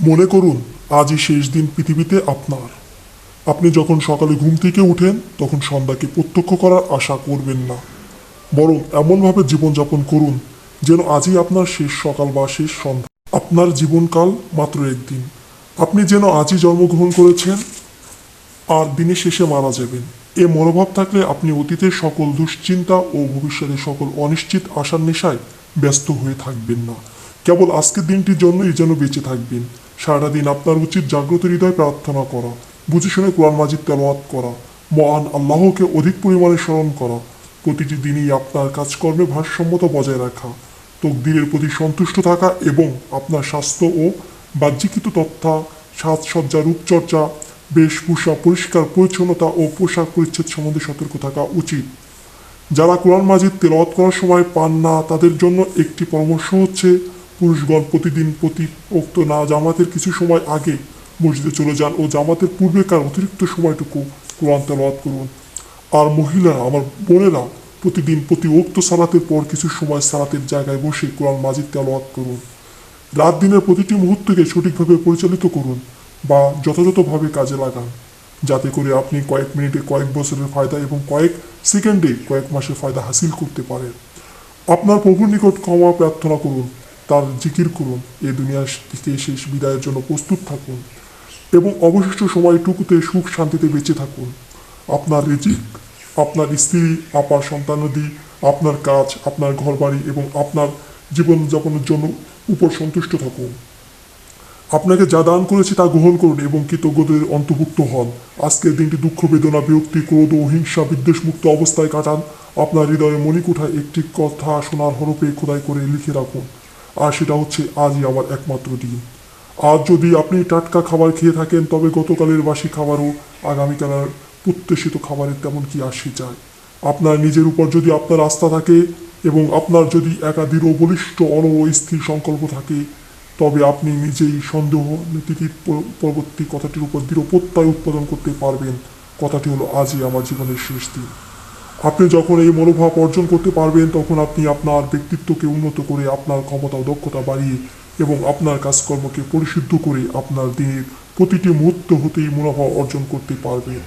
মনে করুন, আজই শেষ দিন পৃথিবীতে আপনার। আপনি যখন সকালে ঘুম থেকে উঠেন, তখন সন্ধ্যাকে প্রত্যক্ষ করার আশা করবেন না। বরং এমনভাবে জীবনযাপন করুন, যেন আজই আপনার শেষ সকাল বা শেষ সন্ধ্যা। আপনার জীবনকাল মাত্র একদিন। আপনি যেন আজই জন্মগ্রহণ করেছেন, আর দিনের শেষে মারা যাবেন। এ মনোভাব থাকলে আপনি অতীতের সকল দুশ্চিন্তা ও ভবিষ্যতের সকল অনিশ্চিত আশার নেশায় ব্যস্ত হয়ে থাকবেন না। কেবল আজকের দিনটির জন্যই যেন বেঁচে থাকবেন। সারাটা দিন আপনার উচিত জাগ্রত হৃদয় প্রার্থনা করা, বুঝে শুনে কোরআন মাজিদ তেলাওয়াত করা, মহান আল্লাহকে অধিক পরিমাণে স্মরণ করা, প্রতিটি দিনই আপনার কাজকর্মে ভারসাম্যতা বজায় রাখা, তকদিরের প্রতি সন্তুষ্ট থাকা এবং আপনার স্বাস্থ্য ও বাহ্যিকৃত তথ্যা, সাজসজ্জা, রূপচর্চা, বেশভূষা, পরিষ্কার পরিচ্ছন্নতা ও পোশাক পরিচ্ছদ সম্বন্ধে সতর্ক থাকা উচিত। যারা কোরআন মাজিদ তেলাওয়াত করার সময় পান না, তাদের জন্য একটি পরামর্শ হচ্ছে পুরুষগণ প্রতিদিন প্রতি উক্ত না জামাতের কিছু সময় আগে মসজিদে চলে যান ও জামাতের পূর্বেকার অতিরিক্ত সময়টুকু কোরআন তেলাওয়াত করুন। আর মহিলারা, আমার বোনেরা, প্রতিদিন প্রতি উক্ত সালাতের পর কিছু সময় সালাতের জায়গায় বসে কোরআন মাজিদ তেলাওয়াত করুন। রাত দিনের প্রতিটি মুহূর্তকে সঠিকভাবে পরিচালিত করুন বা যথাযথভাবে কাজে লাগান, যাতে করে আপনি কয়েক মিনিটে কয়েক বছরের ফায়দা এবং কয়েক সেকেন্ডে কয়েক মাসের ফায়দা হাসিল করতে পারেন। আপনার প্রভুর নিকট ক্ষমা প্রার্থনা করুন। তার জিকির করুন। এই দুনিয়া থেকে শেষ বিদায়ের জন্য প্রস্তুত থাকুন এবং অবশিষ্ট সময়টুকুতে সুখ শান্তিতে বেঁচে থাকুন। আপনার রিজিক, আপনার স্ত্রী, আপনার সন্তানাদি আপনার কাজ, আপনার ঘরবাড়ি এবং আপনার জীবনযাপনের জন্য উপর সন্তুষ্ট থাকুন। আপনাকে যা দান করেছে তা গ্রহণ করুন এবং কৃতজ্ঞদের অন্তর্ভুক্ত হন। আজকের দিনটি দুঃখ, বেদনা, বিরক্তি, ক্রোধ ও হিংসা বিদ্বেষমুক্ত অবস্থায় কাটান। আপনার হৃদয়ে মণিকুঠায় একটি কথা শোনার হরপে খোদাই করে লিখে রাখুন। আর সেটা হচ্ছে আজই আমার একমাত্র দিন। আর যদি আপনি টাটকা খাবার খেয়ে থাকেন, তবে গতকালের বাসি খাবারও আগামীকালের প্রত্যাশিত খাবারের তেমন কি আসে যায়। আপনার নিজের উপর যদি আপনার আস্থা থাকে এবং আপনার যদি একাধির বলিষ্ঠ অন ও স্থির সংকল্প থাকে, তবে আপনি নিজেই সন্দেহ নীতির পরবর্তী কথাটির উপর দৃঢ় প্রত্যয় উৎপাদন করতে পারবেন। কথাটি হলো, আজই আমার জীবনের শেষ দিন। আপনি যখন এই মনোভাব অর্জন করতে পারবেন, তখন আপনি আপনার ব্যক্তিত্বকে উন্নত করে আপনার ক্ষমতা ও দক্ষতা বাড়িয়ে এবং আপনার কাজকর্মকে পরিশুদ্ধ করে আপনার দিনের প্রতিটি মুহূর্ত হতেই মুনাফা অর্জন করতে পারবেন।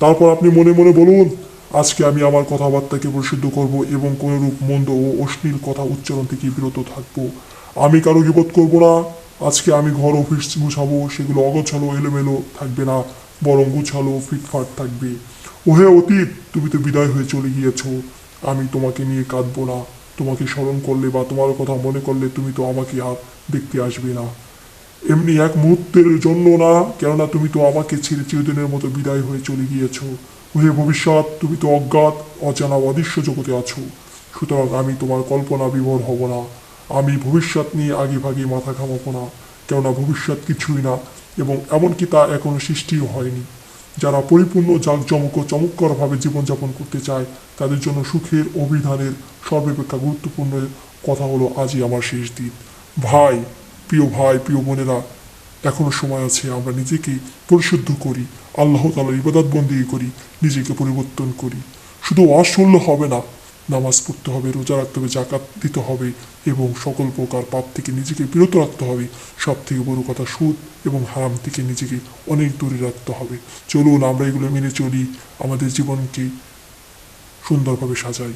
তারপর আপনি মনে মনে বলুন, আজকে আমি আমার কথাবার্তাকে পরিশুদ্ধ করব এবং কোনরূপ মন্দ ও অশ্লীল কথা উচ্চারণ থেকে বিরত থাকব। আমি কারও বিপদ করব না। আজকে আমি ঘর অফিস গুছাবো, সেগুলো অগোছালো, এলোমেলো থাকবে না। বরং গুছালো ফিটফাট থাকবে। ওহে অতীত, তুমি তো বিদায় হয়ে চলে গিয়েছ। আমি তোমাকে নিয়ে কাঁদবো না। তোমাকে স্মরণ করলে বা তোমার কথা মনে করলে তুমি তো আমাকে আর দেখতে আসবে না। এমনি এক মুহূর্তের জন্য না, কেননা তুমি তো আমাকে ছেড়ে চিরদিনের মতো বিদায় হয়ে চলে গিয়েছো। ওহে ভবিষ্যৎ, তুমি তো অজ্ঞাত, অজানা অদৃশ্য জগতে আছো। সুতরাং আমি তোমার কল্পনা বিভোর হব না। আমি ভবিষ্যৎ নিয়ে আগে ভাগে মাথা ঘামাবো না, কেননা ভবিষ্যৎ কিছুই না। এবং এমনকি তা এখনও সৃষ্টিও হয়নি। যারা পরিপূর্ণ জাঁকজমক ও চমৎকারভাবে জীবনযাপন করতে চায়, তাদের জন্য সুখের অভিধানের সর্বাপেক্ষা গুরুত্বপূর্ণ কথা হলো আজই আমার শেষ দিন। ভাই, প্রিয় ভাই, প্রিয় বোনেরা এখনও সময় আছে, আমরা নিজেকে পরিশুদ্ধ করি, আল্লাহ তালার ইবাদত বন্দি করি, নিজেকে পরিবর্তন করি। শুধু শুনলে হবে না নামাজ পড়তে হবে, রোজা রাখতে হবে জাকাত দিতে হবে এবং সকল প্রকার পাপ থেকে নিজেকে বিরত রাখতে হবে। সব থেকে বড় কথা সুদ এবং হারাম থেকে নিজেকে অনেক দূরে রাখতে হবে। চলুন আমরা এগুলো মেনে চলি, আমাদের জীবনকে সুন্দরভাবে সাজাই।